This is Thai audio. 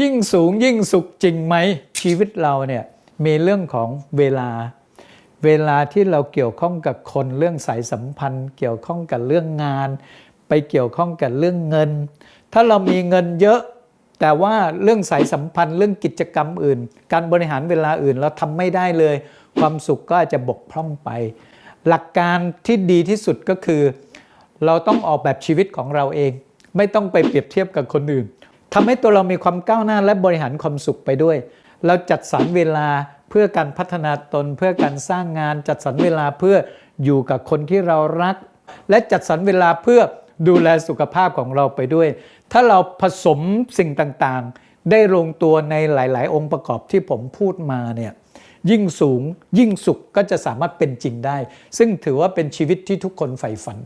ยิ่งสูงยิ่งสุขจริงไหมชีวิตเราเนี่ยมีเรื่องของเวลา เวลาที่เราเกี่ยวข้องกับคนเรื่องสายสัมพันธ์ เกี่ยวข้องกับเรื่องงาน ไปเกี่ยวข้องกับเรื่องเงิน ถ้าเรามีเงินเยอะ แต่ว่าเรื่องสายสัมพันธ์เรื่องกิจกรรมอื่น การบริหารเวลาอื่นเราทำไม่ได้เลย ความสุขก็อาจจะบกพร่องไป หลักการที่ดีที่สุดก็คือ เราต้องออกแบบชีวิตของเราเอง ไม่ต้องไปเปรียบเทียบกับคนอื่น ทำให้ตัวเรามีความก้าวหน้าและบริหารความสุขไปด้วย เราจัดสรรเวลาเพื่อการพัฒนาตน เพื่อการสร้างงาน จัดสรรเวลาเพื่ออยู่กับคนที่เรารัก และจัดสรรเวลาเพื่อดูแลสุขภาพของเราไปด้วย ถ้าเราผสมสิ่งต่างๆ ได้ลงตัวในหลาย ๆ องค์ประกอบที่ผมพูดมาเนี่ยยิ่งสูงยิ่งสุขก็จะสามารถเป็นจริงได้ ซึ่งถือว่าเป็นชีวิตที่ทุกคนใฝ่ฝัน